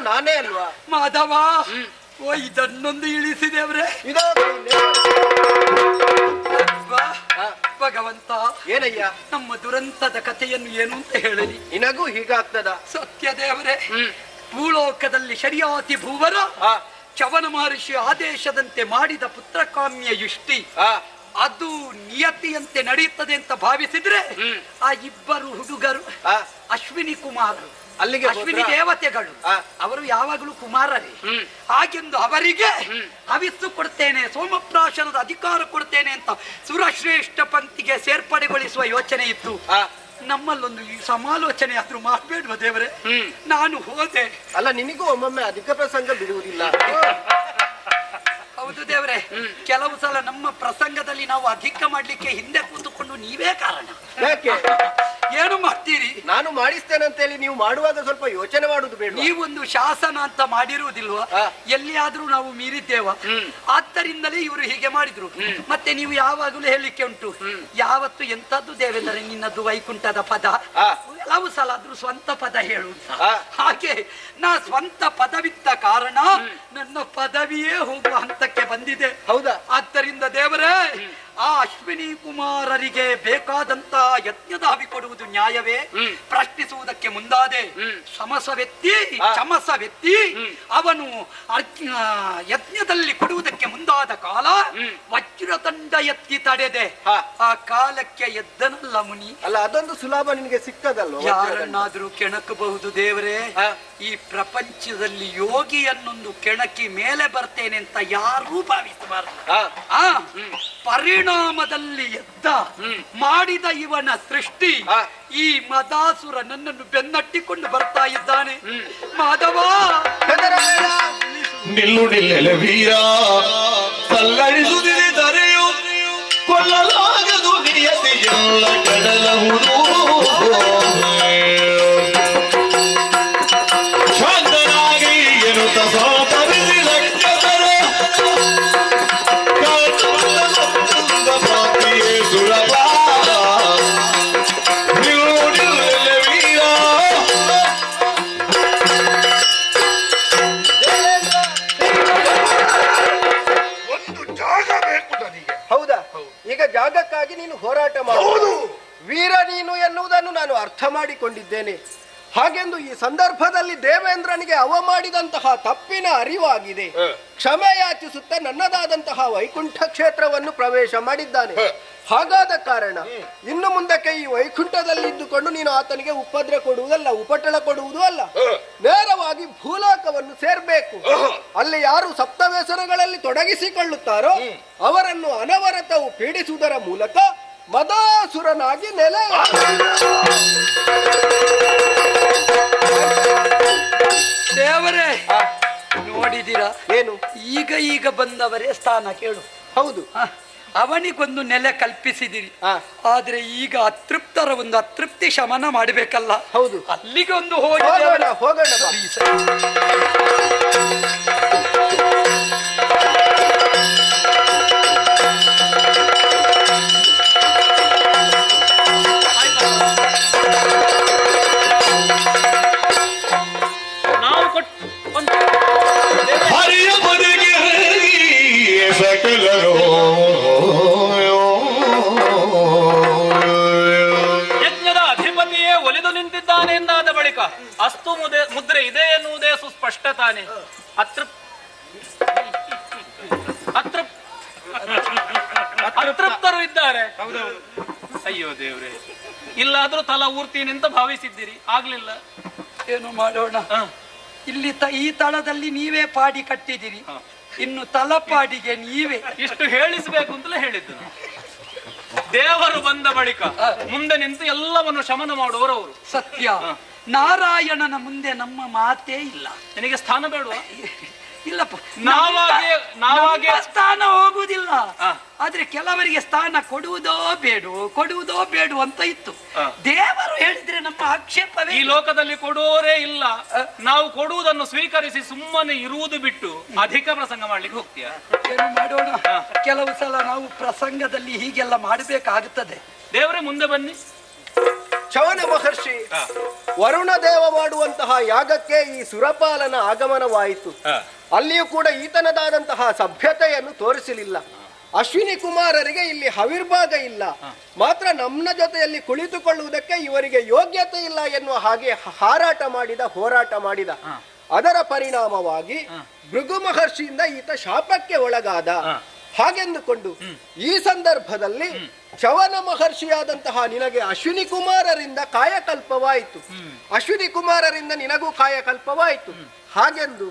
ನಾನೇ ಅಲ್ವಾ? ಮಾಧವ ಓ ಇದನ್ನೊಂದು ಇಳಿಸಿದೇವ್ರೆ ಭಗವಂತ ಏನಯ್ಯ? ನಮ್ಮ ದುರಂತದ ಕಥೆಯನ್ನು ಏನು ಅಂತ ಹೇಳಲಿ. ನಿನಗೂ ಹೀಗಾಗ್ತದ ಸತ್ಯ ದೇವರೇ ಭೂಲೋಕದಲ್ಲಿ ಶರಿಯಾತಿ ಭೂವರ ಚವನ ಮಹರ್ಷಿ ಆದೇಶದಂತೆ ಮಾಡಿದ ಪುತ್ರಕಾಮ್ಯ ಯುಷ್ಟಿ. ಅದು ನಿಯತಿಯಂತೆ ನಡೆಯುತ್ತದೆ ಅಂತ ಭಾವಿಸಿದ್ರೆ ಆ ಇಬ್ಬರು ಹುಡುಗರು ಅಶ್ವಿನಿ ಕುಮಾರರು ಅಲ್ಲಿಗೆ ಅಶ್ವಿನಿ ದೇವತೆಗಳು. ಅವರು ಯಾವಾಗಲೂ ಕುಮಾರರೇ. ಹಾಗೆಂದು ಅವರಿಗೆ ಹವಿಸ್ಸು ಕೊಡ್ತೇನೆ ಸೋಮಪ್ರಾಶನದ ಅಧಿಕಾರ ಕೊಡ್ತೇನೆ ಅಂತ ಸುರಶ್ರೇಷ್ಠ ಪಂಕ್ತಿಗೆ ಸೇರ್ಪಡೆಗೊಳಿಸುವ ಯೋಚನೆ ಇತ್ತು. ನಮ್ಮಲ್ಲೊಂದು ಈ ಸಮಾಲೋಚನೆ ಆದ್ರೂ ಮಾಡಬೇಡ್ವ ದೇವರೇ. ನಾನು ಹೋದೆ. ಅಲ್ಲ ನಿನಗೂ ಒಮ್ಮೊಮ್ಮೆ ಅಧಿಕ ಪ್ರಸಂಗ ಬಿಡುವುದಿಲ್ಲ. ಹೌದು ದೇವರೇ. ಕೆಲವು ಸಲ ನಮ್ಮ ಪ್ರಸಂಗದಲ್ಲಿ ನಾವು ಅಧಿಕ ಮಾಡ್ಲಿಕ್ಕೆ ಹಿಂದೆ ಕೂತುಕೊಂಡು ನೀವೇ ಕಾರಣ. ಯಾಕೆ? ಏನು ಮಾಡ್ತೀರಿ? ನಾನು ಮಾಡಿಸ್ತೇನೆ ಅಂತ ಹೇಳಿ ನೀವು ಮಾಡುವಾಗ ಸ್ವಲ್ಪ ಯೋಚನೆ ಮಾಡುದು ಬೇಡ ನೀವೊಂದು ಶಾಸನ ಅಂತ ಮಾಡಿರುವುದಿಲ್ವಾ. ಎಲ್ಲಿಯಾದ್ರೂ ನಾವು ಮೀರಿದ್ದೇವ? ಆದ್ದರಿಂದಲೇ ಇವರು ಹೀಗೆ ಮಾಡಿದ್ರು. ಮತ್ತೆ ನೀವು ಯಾವಾಗಲೂ ಹೇಳಲಿಕ್ಕೆ ಉಂಟು. ಯಾವತ್ತು ಎಂತದ್ದು ದೇವೇಂದ್ರೆ ನಿನ್ನದು ವೈಕುಂಠದ ಪದ. ಕೆಲವು ಸಲ ಆದ್ರೂ ಸ್ವಂತ ಪದ ಹೇಳು. ಹಾಗೆ ನಾ ಸ್ವಂತ ಪದವಿತ್ತ ಕಾರಣ ನನ್ನ ಪದವಿಯೇ ಹೋಗುವ ಹಂತಕ್ಕೆ ಬಂದಿದೆ. ಹೌದಾ? ಆದ್ದರಿಂದ ದೇವರೇ ಆ ಅಶ್ವಿನಿ ಕುಮಾರರಿಗೆ ಬೇಕಾದಂತ ಯಜ್ಞದ ಹವಿ ಕೊಡುವುದು ನ್ಯಾಯವೇ? ಪ್ರಶ್ನಿಸುವುದಕ್ಕೆ ಮುಂದಾದೆ ಸಮಸ ವ್ಯಕ್ತಿ ಸಮಸ ವ್ಯಕ್ತಿ ಅವನು ಯಜ್ಞದಲ್ಲಿ ಕೊಡುವುದಕ್ಕೆ ಮುಂದಾದ ಕಾಲ ವಜ್ರದಂಡ ಎತ್ತಿ ತಡೆದೆ. ಆ. ಕಾಲಕ್ಕೆ ಎದ್ದನಲ್ಲ ಮುನಿ. ಅಲ್ಲ ಅದೊಂದು ಸುಲಭ ನಿನಗೆ ಸಿಕ್ಕದಲ್ಲ ಯಾರನ್ನಾದ್ರೂ ಕೆಣಕಬಹುದು ದೇವರೇ. ಈ ಪ್ರಪಂಚದಲ್ಲಿ ಯೋಗಿಯನ್ನೊಂದು ಕೆಣಕಿ ಮೇಲೆ ಬರ್ತೇನೆ ಅಂತ ಯಾರೂ ಭಾವಿಸಬಾರದು. ಪರಿಣಾಮದಲ್ಲಿ ಎದ್ದ ಮಾಡಿದ ಇವನ ಸೃಷ್ಟಿ ಈ ಮದಾಸುರ ನನ್ನನ್ನು ಬೆನ್ನಟ್ಟಿಕೊಂಡು ಬರ್ತಾ ಇದ್ದಾನೆ. ಮಾಧವ. ನಿಲ್ಲು ನಿಲ್ಲೆಲೆ ವೀರ. ತಲ್ಲಡಿಸುತ್ತಿದೆ ತರೆಯು ಕೊಲ್ಲಲಾಗದು ನಿಯತಿ ಎಲ್ಲ ಕಡಲಹುದು. ನಾನು ಅರ್ಥ ಮಾಡಿಕೊಂಡಿದ್ದೇನೆ. ಹಾಗೆಂದು ಈ ಸಂದರ್ಭದಲ್ಲಿ ದೇವೇಂದ್ರನಿಗೆ ಅವ ಮಾಡಿದಂತಹ ತಪ್ಪಿನ ಅರಿವಾಗಿದೆ. ಕ್ಷಮೆ ಯಾಚಿಸುತ್ತಾ ನನ್ನದಾದಂತಹ ವೈಕುಂಠ ಕ್ಷೇತ್ರವನ್ನು ಪ್ರವೇಶ ಮಾಡಿದ್ದಾನೆ. ಹಾಗಾದ ಕಾರಣ ಇನ್ನು ಮುಂದಕ್ಕೆ ಈ ವೈಕುಂಠದಲ್ಲಿ ಇದ್ದುಕೊಂಡು ನೀನು ಆತನಿಗೆ ಉಪದ್ರ ಕೊಡುವುದಲ್ಲ ಉಪಟಳ ಕೊಡುವುದು ಅಲ್ಲ. ನೇರವಾಗಿ ಭೂಲೋಕವನ್ನು ಸೇರ್ಬೇಕು. ಅಲ್ಲಿ ಯಾರು ಸಪ್ತವೇಸರಗಳಲ್ಲಿ ತೊಡಗಿಸಿಕೊಳ್ಳುತ್ತಾರೋ ಅವರನ್ನು ಅನವರತವು ಪೀಡಿಸುವುದರ ಮೂಲಕ ಮದಾಸುರನಾಗಿ ನೆಲೆ. ದೇವರೇ ನೋಡಿದೀರಾ ಏನು? ಈಗ ಈಗ ಬಂದವರೇ ಸ್ಥಾನ ಕೇಳು. ಹೌದು. ಅವನಿಗೊಂದು ನೆಲೆ ಕಲ್ಪಿಸಿದಿರಿ. ಆದ್ರೆ ಈಗ ಅತೃಪ್ತರ ಒಂದು ಅತೃಪ್ತಿ ಶಮನ ಮಾಡಬೇಕಲ್ಲ. ಹೌದು. ಅಲ್ಲಿಗೆ ಒಂದು ಹೋಗಿ ಹೋಗೋಣ. ಹೋಗೋಣ ಯಜ್ಞದ ಅಧಿಪತಿಯೇ ಒಲಿದು ನಿಂತಿದ್ದಾನೆ ಎಂದಾದ ಬಳಿಕ ಅಸ್ತು ಮುದೆ ಮುದ್ರೆ ಇದೆ ಎನ್ನುವುದೇ ಸುಸ್ಪಷ್ಟ ತಾನೆ ಅತೃಪ್ ಅತೃಪ್ ಅತೃಪ್ತರು ಇದ್ದಾರೆ. ಅಯ್ಯೋ ದೇವ್ರೆ ಇಲ್ಲಾದ್ರೂ ತಲಾ ಊರ್ತೀನಿ ಅಂತ ಭಾವಿಸಿದ್ದೀರಿ ಆಗ್ಲಿಲ್ಲ. ಏನು ಮಾಡೋಣ? ಹ. ಇಲ್ಲಿ ತ- ಈ ತಳದಲ್ಲಿ ನೀವೇ ಪಾಡಿ ಕಟ್ಟಿದಿರಿ ಇನ್ನು ತಲಪಾಡಿಗೆ ನೀವೇ. ಇಷ್ಟು ಹೇಳಿಸಬೇಕು ಅಂತಲೇ ಹೇಳಿದ್ದು ನಾನು. ದೇವರು ಬಂದ ಬಳಿಕ ಮುಂದೆ ನಿಂತು ಎಲ್ಲವನ್ನು ಶಮನ ಮಾಡುವವರು ಅವರು. ಸತ್ಯ. ನಾರಾಯಣನ ಮುಂದೆ ನಮ್ಮ ಮಾತೇ ಇಲ್ಲ. ನಿನಗೆ ಸ್ಥಾನ ಬೇಡುವ? ಇಲ್ಲಪ್ಪ. ನಾವಾಗೆ- ನಮ್ಮ- ನಾವಾಗೆ- ನಮ್ಮ ಸ್ಥಾನ ಹೋಗುವುದಿಲ್ಲ. ಆ. ಆದ್ರೆ ಕೆಲವರಿಗೆ ಸ್ಥಾನ ಕೊಡುವುದೋ ಬೇಡು ಕೊಡುವುದೋ ಬೇಡು ಅಂತ ಇತ್ತು. ಆ. ದೇವರು ನಮ್ಮ ಆಕ್ಷೇಪವೇ ಈ ಲೋಕದಲ್ಲಿ ಕೊಡುವವರೇ ಇಲ್ಲ. ನಾವು ಕೊಡುವುದನ್ನು ಸ್ವೀಕರಿಸಿ ಸುಮ್ಮನೆ ಇರುವುದು ಬಿಟ್ಟು ಅಧಿಕ ಪ್ರಸಂಗ ಮಾಡ್ಲಿಕ್ಕೆ ಹೋಗ್ತೀಯ? ಏನು ಮಾಡೋಣ ಕೆಲವು ಸಲ ನಾವು ಪ್ರಸಂಗದಲ್ಲಿ ಹೀಗೆಲ್ಲ ಮಾಡಬೇಕಾಗುತ್ತದೆ. ದೇವರೇ ಮುಂದೆ ಬನ್ನಿ. ಚವನ ಮಹರ್ಷಿ ವರುಣ ದೇವ ಮಾಡುವಂತಹ ಯಾಗಕ್ಕೆ ಈ ಸುರಪಾಲನ ಆಗಮನವಾಯಿತು. ಅಲ್ಲಿಯೂ ಕೂಡ ಈತನದಾದಂತಹ ಸಭ್ಯತೆಯನ್ನು ತೋರಿಸಲಿಲ್ಲ. ಅಶ್ವಿನಿ ಕುಮಾರರಿಗೆ ಇಲ್ಲಿ ಹವಿರ್ಭಾಗ ಇಲ್ಲ. ಮಾತ್ರ ನಮ್ಮ ಜೊತೆಯಲ್ಲಿ ಕುಳಿತುಕೊಳ್ಳುವುದಕ್ಕೆ ಇವರಿಗೆ ಯೋಗ್ಯತೆ ಇಲ್ಲ ಎನ್ನುವ ಹಾಗೆ ಹಾರಾಟ ಮಾಡಿದ ಹೋರಾಟ ಮಾಡಿದ. ಅದರ ಪರಿಣಾಮವಾಗಿ ಭೃಗು ಮಹರ್ಷಿಯಿಂದ ಈತ ಶಾಪಕ್ಕೆ ಒಳಗಾದ. ಹಾಗೆಂದುಕೊಂಡು ಈ ಸಂದರ್ಭದಲ್ಲಿ ಚವನ ಮಹರ್ಷಿಯಾದಂತಹ ನಿನಗೆ ಅಶ್ವಿನಿ ಕುಮಾರರಿಂದ ಕಾಯಕಲ್ಪವಾಯಿತು. ಅಶ್ವಿನಿ ಕುಮಾರರಿಂದ ನಿನಗೂ ಕಾಯಕಲ್ಪವಾಯಿತು. ಹಾಗೆಂದು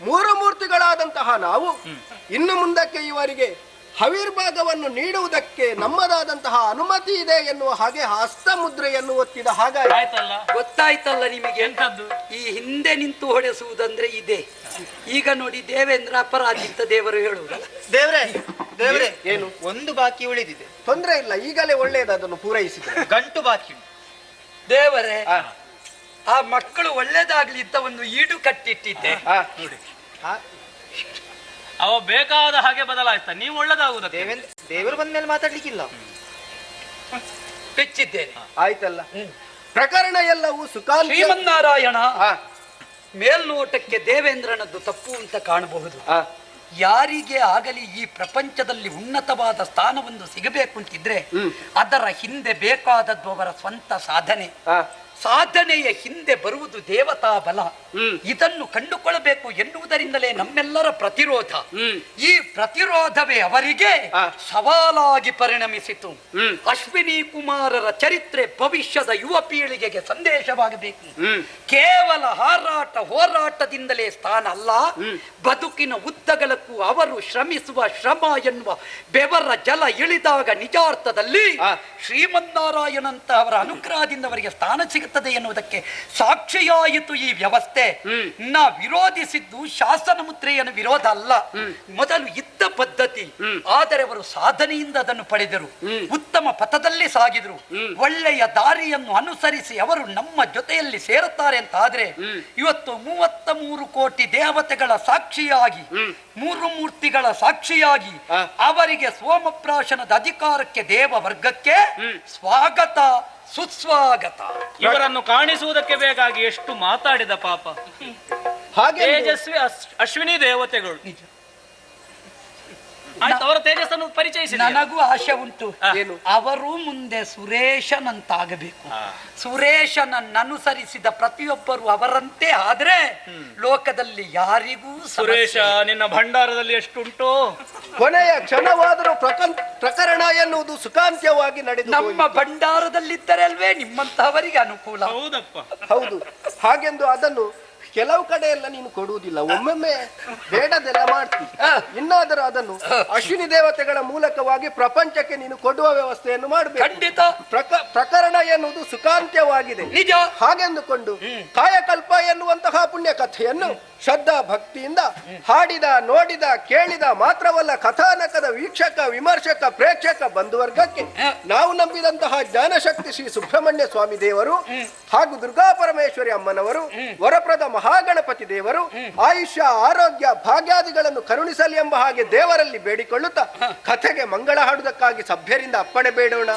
ಮೂರು ಮೂರ್ತಿಗಳಾದಂತಹ ನಾವು ಇನ್ನು ಮುಂದಕ್ಕೆ ಇವರಿಗೆ ಹವಿರ್ಭಾಗವನ್ನು ನೀಡುವುದಕ್ಕೆ ನಮ್ಮದಾದಂತಹ ಅನುಮತಿ ಇದೆ ಎನ್ನುವ ಹಾಗೆ ಹಸ್ತ ಮುದ್ರೆಯನ್ನು ಒತ್ತಿದ ಹಾಗಾಗಿ ಆಯ್ತಲ್ಲ? ಗೊತ್ತಾಯ್ತಲ್ಲ ನಿಮಗೆ? ಎಂತದ್ದು? ಈ ಹಿಂದೆ ನಿಂತು ಹೊಡೆಸುವುದಂದ್ರೆ ಇದೆ. ಈಗ ನೋಡಿ ದೇವೇಂದ್ರ ಅಪರಾಧಿ ಅಂತ ದೇವರು ಹೇಳುವುದಲ್ಲ ದೇವ್ರೆ ದೇವ್ರೆ ಏನು? ಒಂದು ಬಾಕಿ ಉಳಿದಿದೆ. ತೊಂದರೆ ಇಲ್ಲ ಈಗಲೇ ಒಳ್ಳೆಯದು ಅದನ್ನು ಪೂರೈಸಿದೆ. ಗಂಟು ಬಾಕಿ ಉಂಟು. ದೇವರೇ ಆ ಮಕ್ಕಳು ಒಳ್ಳೇದಾಗ್ಲಿ ಅಂತ ಒಂದು ಈಡು ಕಟ್ಟಿಟ್ಟಿದ್ದೆ. ನೋಡಿ. ಆ, ಅವ ಬೇಕಾದ ಹಾಗೆ ಬದಲಾಯ್ತಾ ನೀವು ಒಳ್ಳೇದಾಗುವುದಕ್ಕೆ ದೇವೇಂದ್ರ ದೇವರು ಬಂದ ಮೇಲೆ ಮಾತಾಡ್ಲಿಕ್ಕಿಲ್ಲ. ಬೆಚ್ಚಿದ್ದೇನೆ ಆಯ್ತಲ್ಲ. ಪ್ರಕರಣ ಎಲ್ಲವೂ ಸುಖ ಶ್ರೀಮನ್ನಾರಾಯಣ ಆ, ಮೇಲ್ನೋಟಕ್ಕೆ ದೇವೇಂದ್ರನದ್ದು ತಪ್ಪು ಅಂತ ಕಾಣಬಹುದು. ಆ, ಯಾರಿಗೆ ಆಗಲಿ ಈ ಪ್ರಪಂಚದಲ್ಲಿ ಉನ್ನತವಾದ ಸ್ಥಾನವೊಂದು ಸಿಗಬೇಕು ಅಂತಿದ್ರೆ ಅದರ ಹಿಂದೆ ಬೇಕಾದದ್ದು ಅವರ ಸ್ವಂತ ಸಾಧನೆ. ಆ. ಸಾಧನೆಯ ಹಿಂದೆ ಬರುವುದು ದೇವತಾ ಬಲ. ಇದನ್ನು ಕಂಡುಕೊಳ್ಳಬೇಕು ಎನ್ನುವುದರಿಂದಲೇ ನಮ್ಮೆಲ್ಲರ ಪ್ರತಿರೋಧ. ಈ ಪ್ರತಿರೋಧವೇ ಅವರಿಗೆ. ಸವಾಲಾಗಿ ಪರಿಣಮಿಸಿತು. ಅಶ್ವಿನಿ ಕುಮಾರರ ಚರಿತ್ರೆ ಭವಿಷ್ಯದ ಯುವ ಪೀಳಿಗೆಗೆ ಸಂದೇಶವಾಗಬೇಕು. ಕೇವಲ ಹಾರಾಟ ಹೋರಾಟದಿಂದಲೇ ಸ್ಥಾನ ಅಲ್ಲ. ಬದುಕಿನ ಉದ್ದಗಲಕ್ಕೂ ಅವರು ಶ್ರಮಿಸುವ ಶ್ರಮ ಎನ್ನುವ ಬೆವರ ಜಲ ಇಳಿದಾಗ ನಿಜಾರ್ಥದಲ್ಲಿ. ಶ್ರೀಮನ್ನಾರಾಯಣಂತ ಅವರ ಅನುಗ್ರಹದಿಂದ ಅವರಿಗೆ ಸ್ಥಾನ ಸಿಗುತ್ತದೆ ಎನ್ನುವುದಕ್ಕೆ ಸಾಕ್ಷಿಯಾಯಿತು ಈ ವ್ಯವಸ್ಥೆ. ನಾ ವಿರೋಧಿಸಿದ್ದು ಶಾಸನ ಮುದ್ರೆಯನ್ನು ವಿರೋಧ ಅಲ್ಲ. ಮೊದಲು ಇದ್ದ ಪದ್ಧತಿ. ಆದರೆ ಅವರು ಸಾಧನೆಯಿಂದ ಅದನ್ನು ಪಡೆದರು. ಉತ್ತಮ ಪಥದಲ್ಲಿ ಸಾಗಿದರು. ಒಳ್ಳೆಯ ದಾರಿಯನ್ನು ಅನುಸರಿಸಿ ಅವರು ನಮ್ಮ ಜೊತೆಯಲ್ಲಿ ಸೇರುತ್ತಾರೆ ಅಂತ ಆದ್ರೆ ಇವತ್ತು ಮೂವತ್ತ ಮೂರು ಕೋಟಿ ದೇವತೆಗಳ ಸಾಕ್ಷಿಯಾಗಿ ಮೂರು ಮೂರ್ತಿಗಳ ಸಾಕ್ಷಿಯಾಗಿ ಅವರಿಗೆ ಸೋಮಪ್ರಾಶನದ ಅಧಿಕಾರಕ್ಕೆ ದೇವ ವರ್ಗಕ್ಕೆ ಸ್ವಾಗತ. ಸುಸ್ವಾಗತ. ಇವರನ್ನು ಕಾಣಿಸುವುದಕ್ಕೆ ಬೇಕಾಗಿ ಎಷ್ಟು ಮಾತಾಡಿದ ಪಾಪ. ಹಾಗೆ ತೇಜಸ್ವಿ ಅಶ್- ಅಶ್ವಿನಿ ದೇವತೆಗಳು. ಆಯ್ತು ಅವರ ತೇಜಸ್ಸನ್ನು ಪರಿಚಯಿಸಿ ನನಗೂ ಆಶೆ ಉಂಟು. ಏನು? ಅವರು ಮುಂದೆ ಸುರೇಶನಂತಾಗಬೇಕು. ಸುರೇಶನನ್ನನುಸರಿಸಿದ ಪ್ರತಿಯೊಬ್ಬರು ಅವರಂತೆ ಆದ್ರೆ ಲೋಕದಲ್ಲಿ ಯಾರಿಗೂ ಸುರೇಶ ನಿನ್ನ ಭಂಡಾರದಲ್ಲಿ ಎಷ್ಟುಂಟು? ಕೊನೆಯ ಕ್ಷಣವಾದರೂ ಪ್ರಕರಣ ಎನ್ನುವುದು ಸುಖಾಂತ್ಯವಾಗಿ ನಡೆದು ನಮ್ಮ ಭಂಡಾರದಲ್ಲಿ ಭಂಡಾರದಲ್ಲಿದ್ದರೆ ಅಲ್ವೇ ನಿಮ್ಮಂತಹವರಿಗೆ ಅನುಕೂಲ. ಹೌದಪ್ಪ. ಹೌದು. ಹಾಗೆಂದು ಅದನ್ನು ಕೆಲವು ಕಡೆ ಎಲ್ಲ ನೀನು ಕೊಡುವುದಿಲ್ಲ. ಒಮ್ಮೊಮ್ಮೆ ಬೇಡದೆಲ್ಲ ಮಾಡ್ತಿ. ಇನ್ನಾದರೂ ಅದನ್ನು ಅಶ್ವಿನಿ ದೇವತೆಗಳ ಮೂಲಕವಾಗಿ ಪ್ರಪಂಚಕ್ಕೆ ನೀನು ಕೊಡುವ ವ್ಯವಸ್ಥೆಯನ್ನು ಮಾಡಬೇಕು. ಖಂಡಿತ. ಪ್ರಕ ಪ್ರಕರಣ ಎನ್ನುವುದು ಸುಖಾಂತ್ಯವಾಗಿದೆ. ನಿಜ. ಹಾಗೆಂದುಕೊಂಡು ಕಾಯಕಲ್ಪ ಎನ್ನುವಂತಹ ಪುಣ್ಯ ಕಥೆಯನ್ನು ಶ್ರದ್ಧಾ ಭಕ್ತಿಯಿಂದ ಹಾಡಿದ ನೋಡಿದ ಕೇಳಿದ ಮಾತ್ರವಲ್ಲ ಕಥಾನಕದ ವೀಕ್ಷಕ ವಿಮರ್ಶಕ ಪ್ರೇಕ್ಷಕ ಬಂಧುವರ್ಗಕ್ಕೆ ನಾವು ನಂಬಿದಂತಹ ಜ್ಞಾನಶಕ್ತಿ ಶ್ರೀ ಸುಬ್ರಹ್ಮಣ್ಯ ಸ್ವಾಮಿ ದೇವರು ಹಾಗೂ ದುರ್ಗಾ ಪರಮೇಶ್ವರಿ ಅಮ್ಮನವರು ವರಪ್ರದ ಮಹಾಗಣಪತಿ ದೇವರು ಆಯುಷ್ಯ ಆರೋಗ್ಯ ಭಾಗ್ಯಾದಿಗಳನ್ನು ಕರುಣಿಸಲಿ ಎಂಬ ಹಾಗೆ ದೇವರಲ್ಲಿ ಬೇಡಿಕೊಳ್ಳುತ್ತಾ ಕಥೆಗೆ ಮಂಗಳ ಹಾಡುವುದಕ್ಕಾಗಿ ಸಭ್ಯರಿಂದ ಅಪ್ಪಣೆ ಬೇಡೋಣ.